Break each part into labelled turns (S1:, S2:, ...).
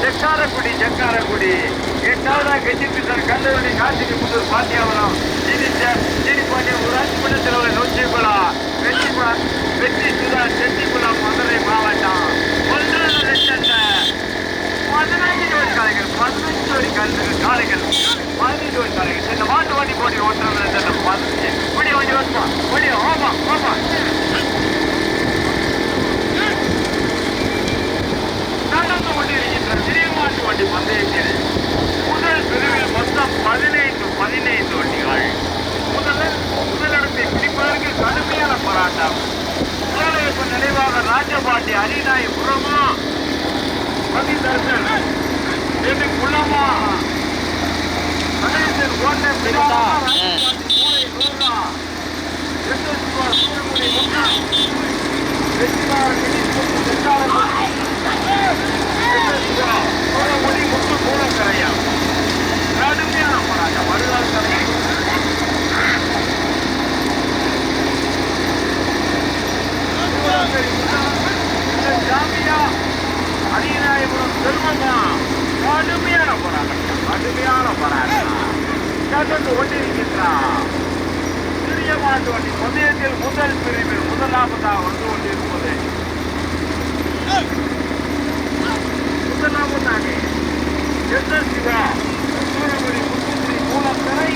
S1: செக்காரக்குடி செக்காரக்குடி. எட்டாவதா கெட்டிப்பிட்டர் கல்லூரி காசிக்கு புதூர் பாத்தியாவரம் சீனி பாண்டிய ஊராட்சி மன்ற தலைவர் நூற்றிக்குளம் வெற்றி வெற்றி சுதா செட்டிக்குளம் மதுரை மாவட்டம். ஒன்று லட்சத்தை பதினைஞ்சு ஜோடி காளைகள் பதினஞ்சு ஜோடி கழுதுகள் காளைகள் பதினஞ்சு ஜோடி காளைகள். இந்த மாட்டு வண்டி போட்டி ஓட்டுறது பதினஞ்சு. வண்டி வண்டி ஓட்டுமா? வண்டி ஓமா ஓமா நடந்து கொண்டிருக்கின்ற சிறிய மாட்டு வண்டி பந்தயத்தில் முதல் பிரிவில் மொத்தம் பதினைந்து பதினைந்து வண்டிகள். முதல்ல முதலிடத்தை பிடிப்பதற்கு கடுமையான போராட்டம். முதலையப்ப நினைவாக ராஜபாண்டி அரிநாய் புறமா? பதிதர்சன் என்று குளமா கணேசன் ஓட்ட பிடித்தா? மூளை நூறா எட்டு சிவா சூழ்முனை முன்னா வெற்றிமாற கிணிப்பொட்டு வெட்டாள மொழி முத்து மூலக்கரையா கடுமையான போராட்டம் வருதால் கரை ஜாமியா அரியநாயபுரம் செல்வமா கடுமையான போராட்டம் கடுமையான போராட்டம் கடந்து கொண்டிருக்கின்றார் சிறிய மாட்டு வண்டி பந்தயத்தில் முதல் பிரிவில் முதலாவதாக வந்து கொண்டிருப்பது முதலாவதாக எஸ் எஸ் சிவா சூரமணி முத்துக்குடி மூலக்கரை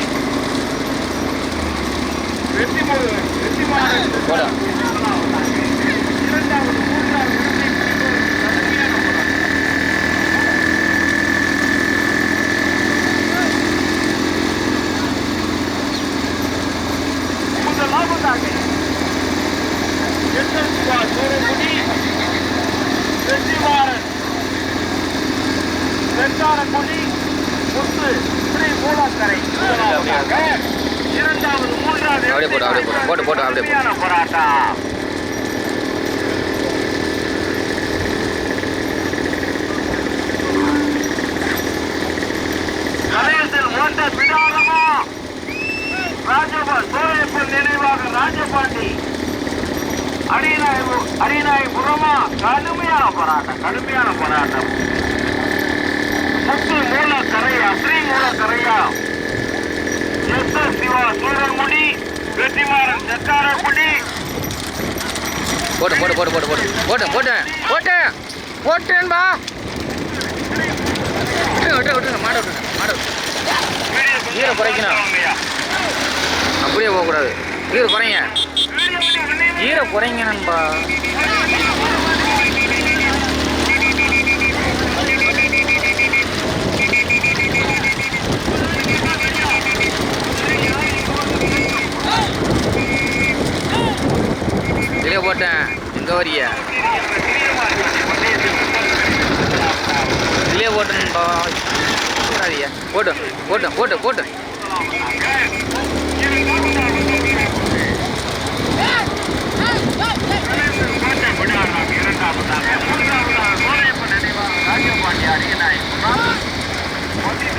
S1: வெற்றிமூல வெற்றிமாறன்
S2: போடா.
S1: முதலாவதாக இரண்டாவது மூன்றாவது இடத்தை பிடிப்பதற்கு கடுமையான போராட்டம் முதலாவதாக எஸ் எஸ் சிவா சூரமணி வெற்றிமாறன் வெட்டாரக்குடி முத்து ஸ்ரீ மூலக்கரை முதலாவதாக இரண்டாவது மூன்றாவது
S2: அப்படியே போடு, அப்படியே போடு. போட்டு, போட்டு, அப்படியே போடு.
S1: கடுமையான போராட்டம் கலையத்தில் ஓட்ட பிடாரமா ராஜபா சோழையப்பன் நினைவாக ராஜபாண்டி. அரியநாய அரியநாயபுரமா கடுமையான போராட்டம் கடுமையான போராட்டம். முத்து மூல கரையா ஸ்ரீ மூல கரையா எஸ் சிவா சூரமுடி வெற்றிமாறன் செக்காரக்குடி.
S2: போட்டு போட்டு போட்டு போட்டு போட்டு போட்டேன் போட்டேன் போட்டேன் போட்டேன்பா விட்டு விட்டு விட்டு மாட விட்டு மாட விட்டு குறைக்கணும். அப்படியே போகக்கூடாது. கீரை குறைங்க. கீரை குறைங்க நண்பா. வெளியே போட்டேன். எங்கே வரிய வெளியே போட்டேன்பா போட்டு போட்டு போட்டு போட்டு.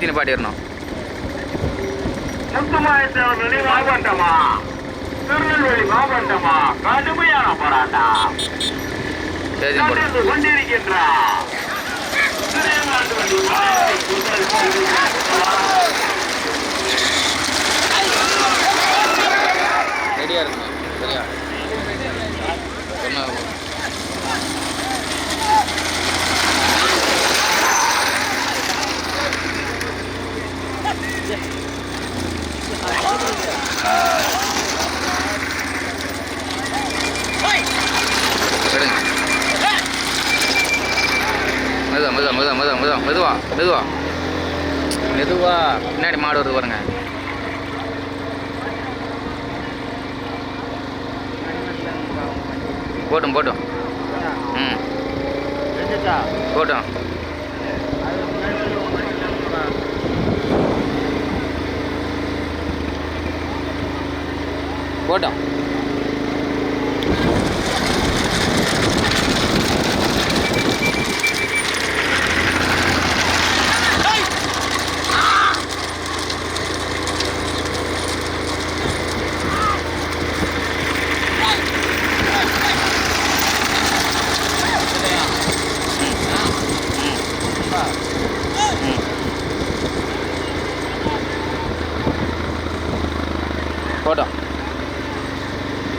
S1: நிறுத்தி நிப்பாட்டிடணும் மாவட்டமா திருநெல்வேலி மாவட்டமா கடுமையான போராட்டம். கொண்டிருக்கின்றார்
S2: ரெடியா இருக்கு மெதுவா மெதுவா மெதுவா மெதுவா மெதுவா மெதுவா மெதுவா. மெதுவா. பின்னாடி மாடு வருது பாருங்க. போட்டும் போட்டும். ம். போட்டும் போட்டோம். போட்டோம்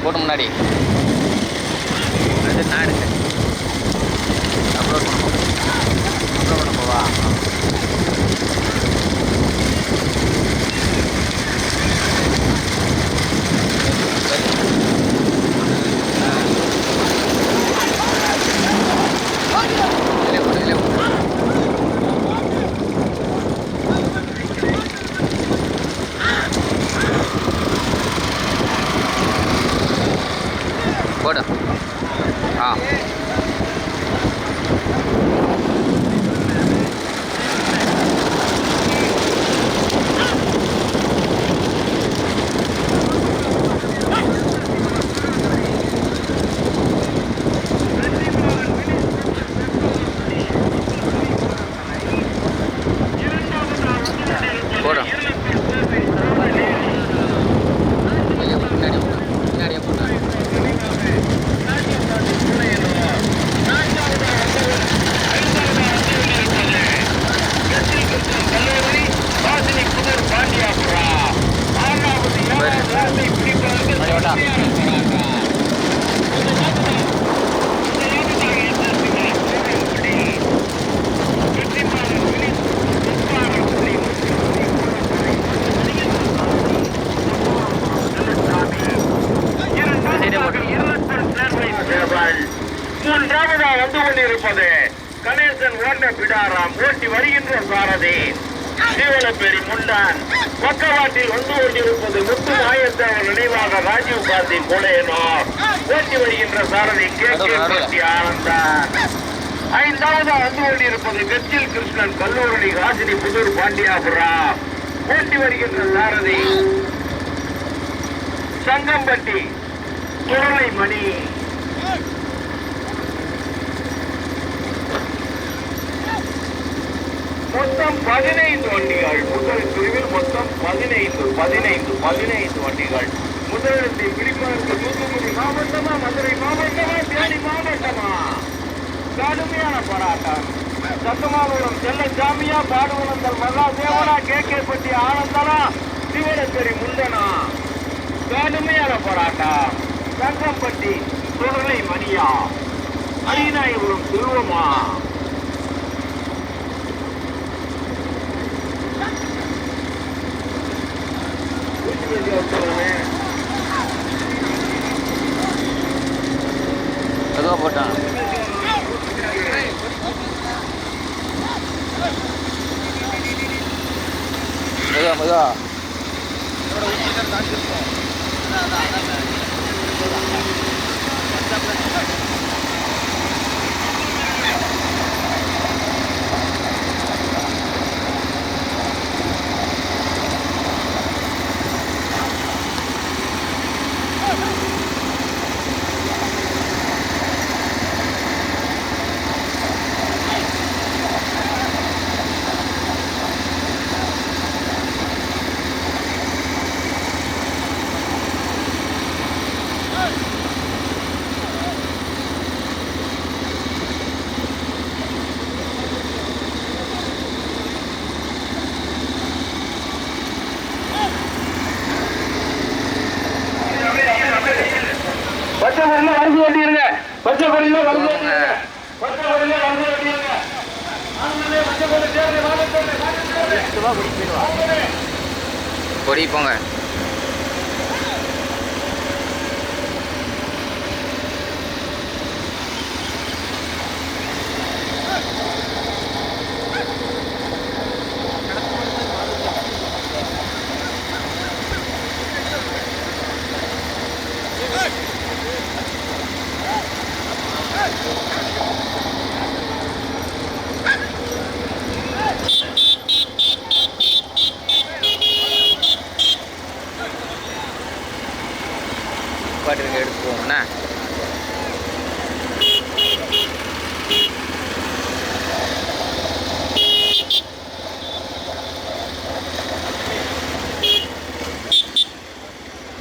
S2: போட்டு முன்னாடி. அது நான் எடுத்தேன் அப்லோட் பண்ண போ அப்லோட் பண்ண போவா இதிலே போடு, இதிலே போடு. போடு ஆ போடு வெளியே போ, பின்னாடியே போடு பின்னாடியே போடு மணி ஓட்டா
S1: மூன்றாவதா வந்து கொண்டிருப்பது கணேசன் ஓட்ட பிடாராம் ஓட்டி வருகின்ற சாரதி. சீவலப்பேரி முண்டான் பக்கவாட்டில் வந்து கொண்டிருப்பது முத்து மாயத்தேவர் நினைவாக ராஜீவ் காந்தி கோலையனூர். ஓட்டி வருகின்ற சாரதி கே. கே. ஆனந்தன். ஐந்தாவதா வந்து கொண்டிருப்பது கச்சில் கிருஷ்ணன் கல்லூரணி காசினி புதூர் பாண்டியாபுரம். ஓட்டி வருகின்ற சாரதி சங்கம்பட்டி குரலை மணி. மொத்தம் பதினைந்து வண்டிகள். முதல் பிரிவில் மொத்தம் பதினைந்து பதினைந்து பதினைந்து வண்டிகள். முதலிடத்தை பிடிப்பதற்கு தூத்துக்குடி மாவட்டமா மதுரை மாவட்டமா தேனி மாவட்டமா? கடுமையான போராட்டம். சத்தமாபுரம் செல்லசாமியா பாடுவனந்தல் மல்லா தேவனா கே. கே. பட்டி ஆனந்தனா சிவனப்பெரி முந்தனா. கடுமையான போராட்டம். சங்கம்பட்டி சுடலை மணியா அரிநாயபுரம் திருவமா మజా வாங்க சேர்ந்து.
S2: கொடி போங்க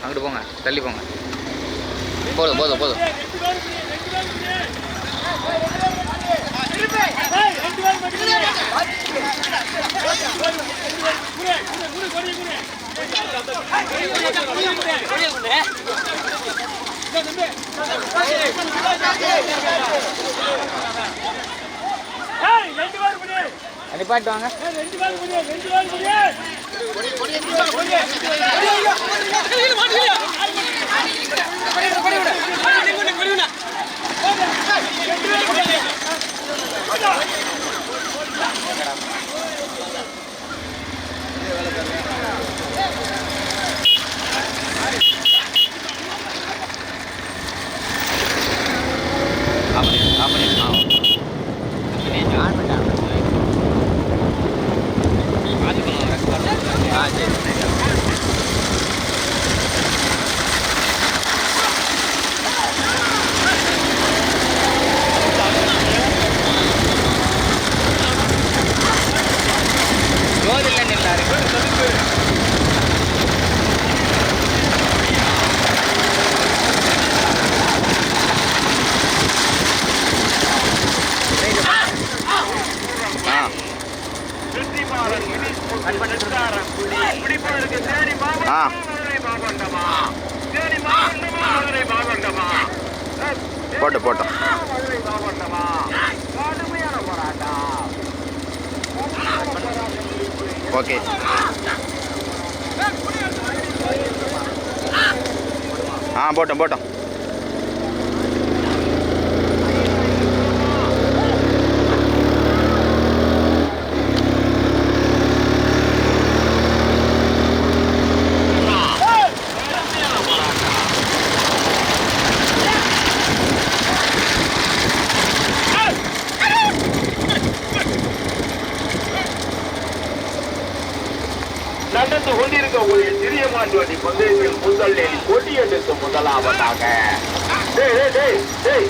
S2: அங்கிட்டு போங்க தள்ளி போங்க. போதும் போதும் போதும். நிப்பாட்டு வாங்க. அப்படி அப்படி ஆ சரி ஜோதியில் நில்லாரு ஆ
S1: வெற்றிமாறன் இனிப்பு செந்தாரம் குடி. பிடிப்பதற்கு தேனி
S2: ஆ.
S1: மாவட்டமா, மதுரை மாவட்டமா? தேனி மாவட்டமா, மதுரை மாவட்டமா? அஹ், தேனி
S2: போட்டு, போட்டு.
S1: மாவட்டமா, மதுரை மாவட்டமா? கடுமையான போராட்டம்
S2: ஓகே. ஆ போட்டோம் போட்டோம்
S1: நடந்து கொண்டிருக்கக்கூடிய சிறிய மாட்டு வண்டி பந்தயத்தில் முதலில் கொடியெடுத்து முதலாவதாக. டேய் டேய் டேய் டேய்.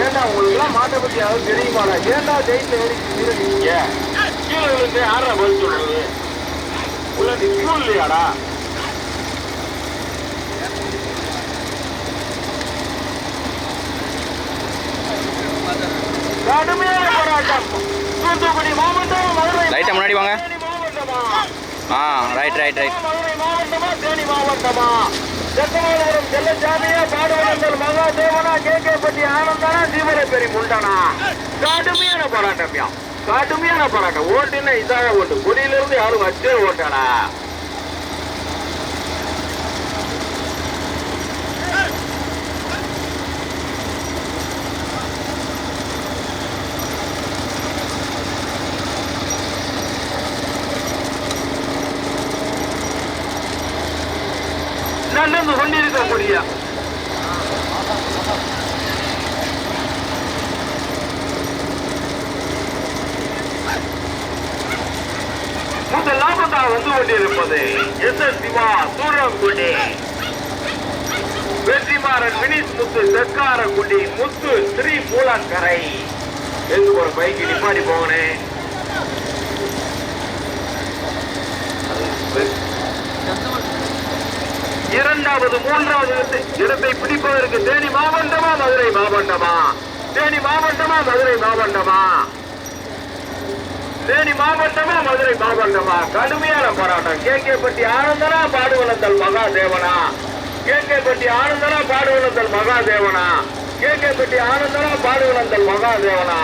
S1: ஏண்டா உங்களுக்கு எல்லாம் மாட்டை பத்தி யாரும் தெரியுமாடா? ஏண்டா ஜெயில ஏறிக்கிறீங்க கீழே விழுந்து யாரா பதில் சொல்றது? உள்ள நீ இல்லையாடா? கடுமையான போராட்டம். தூத்துக்குடி மாவட்டம் மதுரை
S2: லைட்டா முன்னாடி வாங்க. ஆ ரைட் ரைட் ரைட்
S1: மதுரை மாவட்டமா தேனி மாவட்டமா செத்தமாபுரம் செல்லசாமியா பாடுவனந்தல் மகாதேவனா கே கே பட்டி ஆனந்தானா தீவிரப்பெரி முண்டனா கடுமையான போராட்டம்யா கடுமையான போராட்டம். ஓட்டுன்னா இதாக ஓட்டு. குடியிலிருந்து யாரும் வச்சே ஓட்டானா நடந்து கொண்டிருக்கக்கூடிய முதலாவதாக வந்து கொண்டிருப்பது எஸ் எஸ் சிவா சூரங்குடி. வெற்றிமாறன் வினிஸ் முத்து தெற்காரக்குடி முத்து ஸ்ரீ மூலக்கரை. எங்க ஒரு பைக்கு நிப்பாடி போகணே இரண்டாவது மூன்றாவது இடத்தை- பிடிப்பதற்கு தேனி மாவட்டமா மதுரை மாவட்டமா? தேனி மாவட்டமா மதுரை மாவட்டமா? தேனி மாவட்டமா மதுரை மாவட்டமா? கடுமையான போராட்டம். கே. கே. பட்டி ஆனந்தனா மகா மகாதேவனா? கே. கே. பட்டி ஆனந்தனா மகா மகாதேவனா? கே. கே. பட்டி ஆனந்தனா பாடுவனந்தல் மகாதேவனா?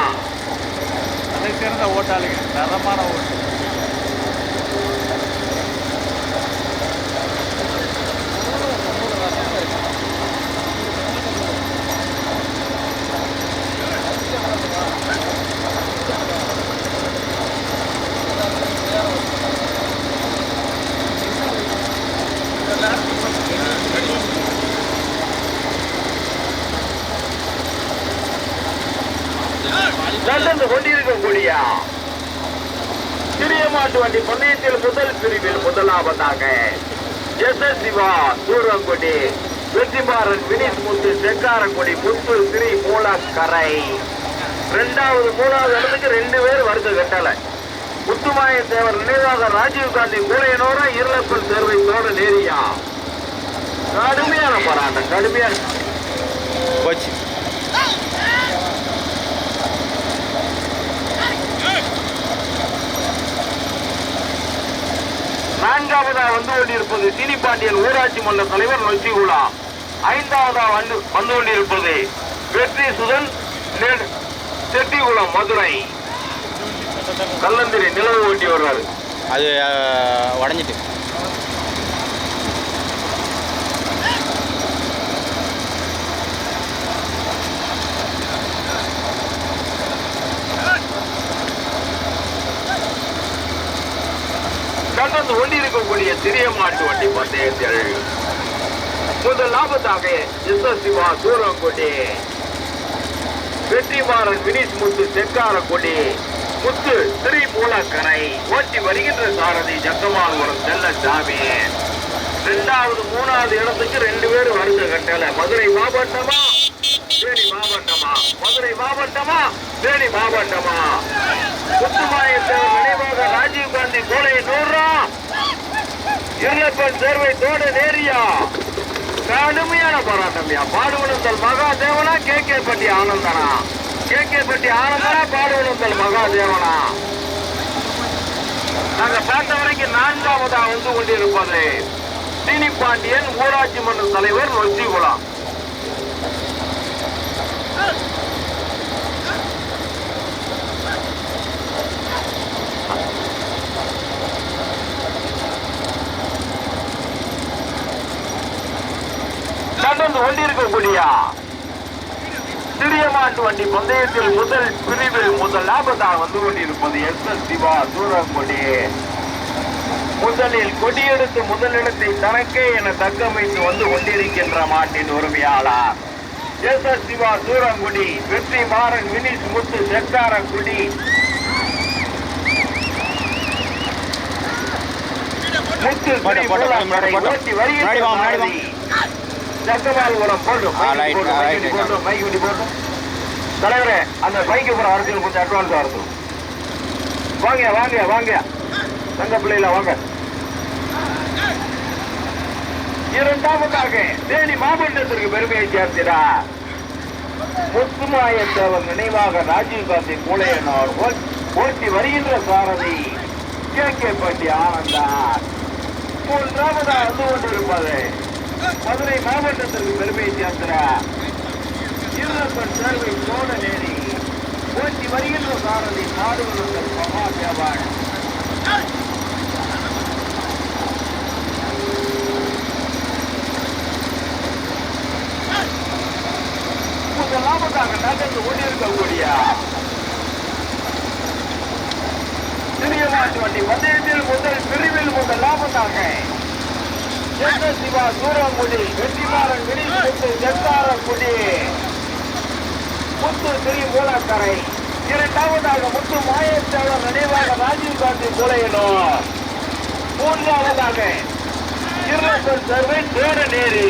S3: அதை சேர்ந்த ஓட்டாளிங்க தரமான ஓட்டு.
S1: நடந்து கொண்டிருக்கக்கூடிய சிறிய மாட்டு வண்டி பந்தயத்தில் முதல் பிரிவில் முதலாவதாக எஸ் எஸ் சிவா சூரங்குடி வெற்றிமாறன் வினிஸ் முத்து செக்காரங்குடி முத்து ஸ்ரீ மூலக்கரை. ரெண்டாவது மூணாவது இடத்துக்கு ரெண்டு பேர் வருது கட்டலை. முத்துமாய தேவர் நினைவாக ராஜீவ் காந்தி கூலையனோட இருளப்பல் தேர்வை தோட நேரியா. கடுமையான போராட்டம் கடுமையான.
S2: போச்சு.
S1: நான்காவதா வந்து கொண்டிருப்பது சீனிப்பாண்டியன் ஊராட்சி மன்ற தலைவர் நொச்சிகுலா ஐந்தாவதாக வந்து வந்து கொண்டிருப்பது வெற்றி சுதன் செட்டிகுளம் மதுரை. கல்லந்திரி நிலவு ஓட்டி வர்றாரு
S2: அது உடஞ்சிட்டு
S1: கடந்து கொண்டிருக்கக்கூடிய சிறிய மாட்டு வண்டி பந்தயத்தில் முதல் லாபத்தாக எஸ் எஸ் சிவா சூரங்கொடி. வெற்றிமாறன் வினிஸ் முத்து செக்காரக்குடி முத்து ஸ்ரீ மூலக்கரை. ஓட்டி வருகின்ற சாரதி ஜக்கமானபுரம் செல்லசாமி. ரெண்டாவது மூணாவது இடத்துக்கு ரெண்டு பேரும் வருது கட்டல மதுரை மாவட்டமா? மதுரை மாவட்டமா? தேனி மாவட்டமா? முத்துமாயத்தேவர் நினைவாக ராஜீவ்காந்தி கோலை நூறா இருளப்பன் சேர்வை தோட நேரியா? கடுமையான போராட்டம்யா பாடுவனந்தல் மகாதேவனா K. K. Patti ஆனந்தனா? K. K. Patti ஆனந்தனா பாடுவனந்தல் மகாதேவனா? நாங்க பார்த்த வரைக்கும் நான்காவதா வந்து கொண்டிருப்பது சீனி பாண்டியன் ஊராட்சி மன்ற தலைவர் நொச்சிகுளம் நடந்து கொண்டிருக்கக்கூடிய சிறிய மாட்டு வண்டி பந்தயத்தில் முதல் பிரிவில் முதல் லாபத்தாக வந்து கொண்டிருப்பது எஸ் எஸ் சிவா சூரங்கொடி. முதலில் கொடியெடுத்து முதலிடத்தை தனக்கே என தக்கமைத்து வந்து கொண்டிருக்கின்ற மாட்டின் உரிமையாளர். எஸ் எஸ் சிவா சூரங்குடி வெற்றி மாறன் வினிஷ் முத்து செக்காரக்குடி முத்து. ஓட்டி வருகின்ற
S2: முன்னாடி வா, முன்னாடி வா.
S1: சாரதி. சக்கமால்புரம் போட்டும்
S2: ah, right, ah, right, right.
S1: போட்டும் மைக் வண்டி போட்டும் தலைவரே அந்த பைக்கு போற அரசியல் கொஞ்சம் அட்வான்ஸா இருக்கும் வாங்க வாங்க வாங்க தங்க பிள்ளைல வாங்க இரண்டாவதாக தேனி மாவட்டத்திற்கு பெருமையை சேர்த்திடா முத்துமாயத்தேவன் நினைவாக ராஜீவ்காந்தி கூலையனோர் ஓ- ஓட்டி வருகின்ற சாரதி கே. கே. பட்டி ஆனந்தார் மூன்றாவதாக வந்து கொண்டிருப்பது மதுரை மாவட்டத்திற்கு பெருமையை சேர்க்கிறார் இருளப்பன் சேர்வை சோழ நேரி ஓட்டி வருகின்ற சாரதி நாடுகளுடன் மகாதேவன் முதலாவதாக நகர்ந்து கொண்டிருக்கக்கூடிய சிறிய மாட்டு வண்டி பந்தயத்தில் முதல் பிரிவில் முதல்லாம் லாபத்தாக எஸ் சிவா சூரங்குடி வெற்றிமாறன் விரிமுத்து செந்தாரங்குடி முத்து திரு மூலக்கரை இரண்டாவதாக முத்து மாயத்தேவர் நினைவாக ராஜீவ் காந்தி கொலையணும் மூன்றாவதாக இருளப்பன் சர்வை தேட தேரநேரி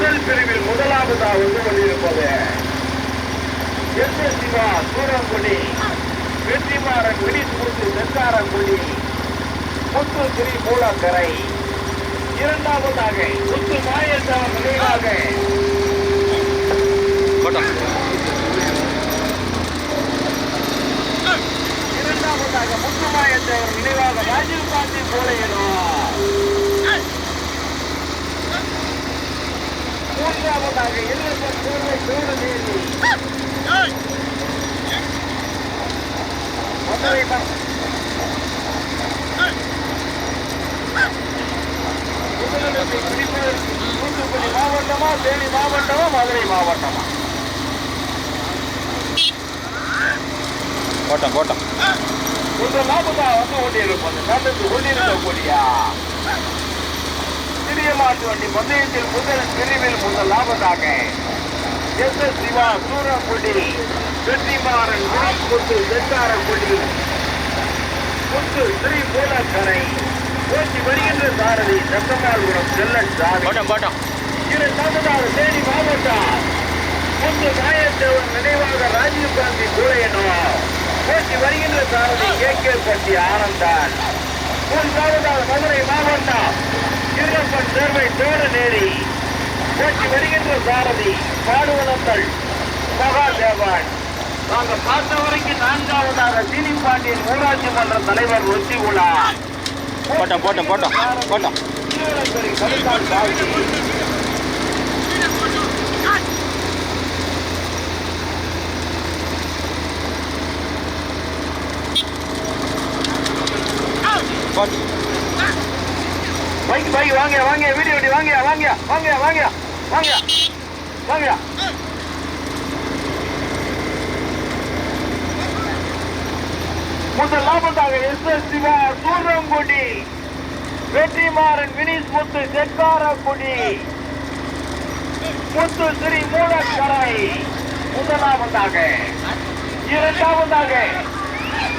S1: முதல் பிரிவில் முதலாவதாக வந்து கொண்டிருப்பது எஸ் சிவா சூரங்குடி வெற்றிமாறன் விழிமுத்து செந்தாரங்குடி முத்து ஸ்ரீ மூலக்கரை இரண்டாவதாக முத்து மாயத்தேவர் நினைவாக இரண்டாவதாக முத்துமாயத்தேவர் நினைவாக ராஜீவ் காந்தி போலையனும் மூன்றாவதாக எல்எஸ்எஸ் சேவை சூரநேரி மதுரை ம- முதலிடத்தை பிடிப்பது தூத்துக்குடி மாவட்டமா தேனி மாவட்டமா மதுரை மாவட்டமா
S2: கோட்டம் போட்டோம்
S1: உங்கள் லாபத்தா வந்து கொண்டிருப்பது கண்டத்து கொண்டிருக்கக்கூடிய சிறிய மாட்டு வண்டி பந்தயத்தில் முதல் பிரிவில் முதல் லாபத்தாக எஸ் எஸ் சிவா சூரக்குடி வெற்றிமாறன் விழிப்புத்து செந்தாரக்குடி முத்து ஸ்ரீ மூலக்கரை போட்டி வருகின்ற சாரதி செப்பமாள்புரம் செல்லன்
S2: போட்டோம் போட்டோம்.
S1: இரண்டாவதாக தேனி மாவட்டம் முத்து மாயத்தேவன் நினைவாக ராஜீவ் காந்தி கூழையனும் போட்டி வருகின்ற சாரதி கே கே பட்டி ஆனந்தான். மூன்றாவதாக மதுரை மாவட்டம் இருளப்பன் சேர்வை தோரநேரி போட்டி வருகின்ற சாரதி பாடுவனத்தல் மகாதேவன் நாங்கள் பார்த்த வரைக்கும் நான்காவதாக சீனி பாண்டியன் ஊராட்சி மன்ற தலைவர் ஒத்தி உலா
S2: போட்டோம் போட்டோம் போட்டோம் போட்டோம். போட்டோம்.
S1: பைக் பைக் வாங்க வாங்க வீடியோ வண்டி வாங்க வாங்க வாங்க வாங்க வாங்க வாங்க. முதல் லாபத்தாக எஸ் எஸ் சிவா சூரங்குடி. வெற்றிமாறன் வினிஸ் முத்து செக்காரக்குடி முத்து ஸ்ரீ மூலக்கரை. முதலாவதாக இரண்டாவதாக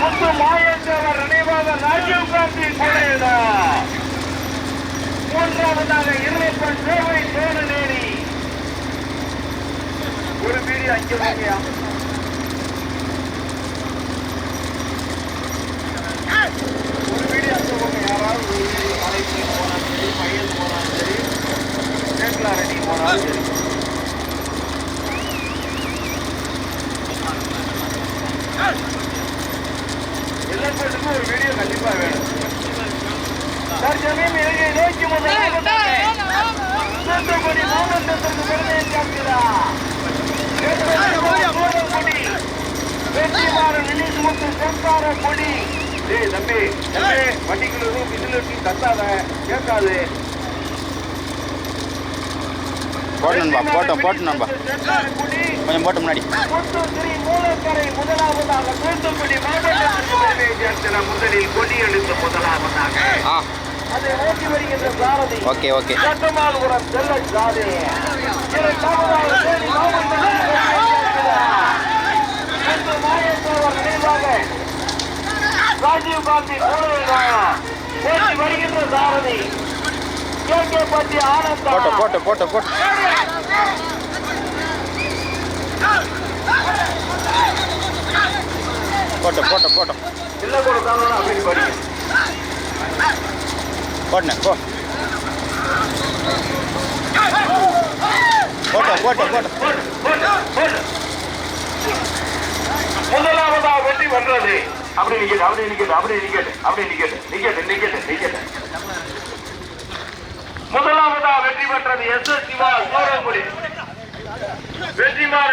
S1: முத்து மாயேந்திரவர் நினைவாக ராஜீவ் காந்தி கொலையிடம் மூன்றாவதாக இருளப்பன் கோவை சோழநேரி ஒரு பீடி அஞ்சு வாங்கயா ஒரு வீடியோ அங்கே போங்க யாராவது
S2: நண்பா போட்டோம் நண்பா கொஞ்சம் போட்டு முன்னாடி.
S1: முதலில் கொடி முதலாவதாக.
S2: Okay okay.
S1: நினைவாக ராஜீவ் காந்தி ஓட்டி வருகின்ற சாரதி. கே கே பட்டி ஆனந்தா.
S2: போட்டோம் போட்டோம் போட்டோம் போட்டோம் போட்டோம் போட்டோம் போட்டோம்
S1: இல்ல கொடுத்தாலும் அப்படின்னு படி.
S2: போட்டேன் போ.
S1: முதலாவதா வெற்றி வென்றது. அப்படி நிக்கட்டு அப்படி நிக்கட்டு அப்படி நிக்கட்டு அப்படி நிக்கட்டு நிக்கட்டு நிக்கட்டு நிக்கட்டு. முதலாவதா வெற்றி பெற்றது எஸ் எஸ் சிவா சூரங்குடி வெற்றிமாறன்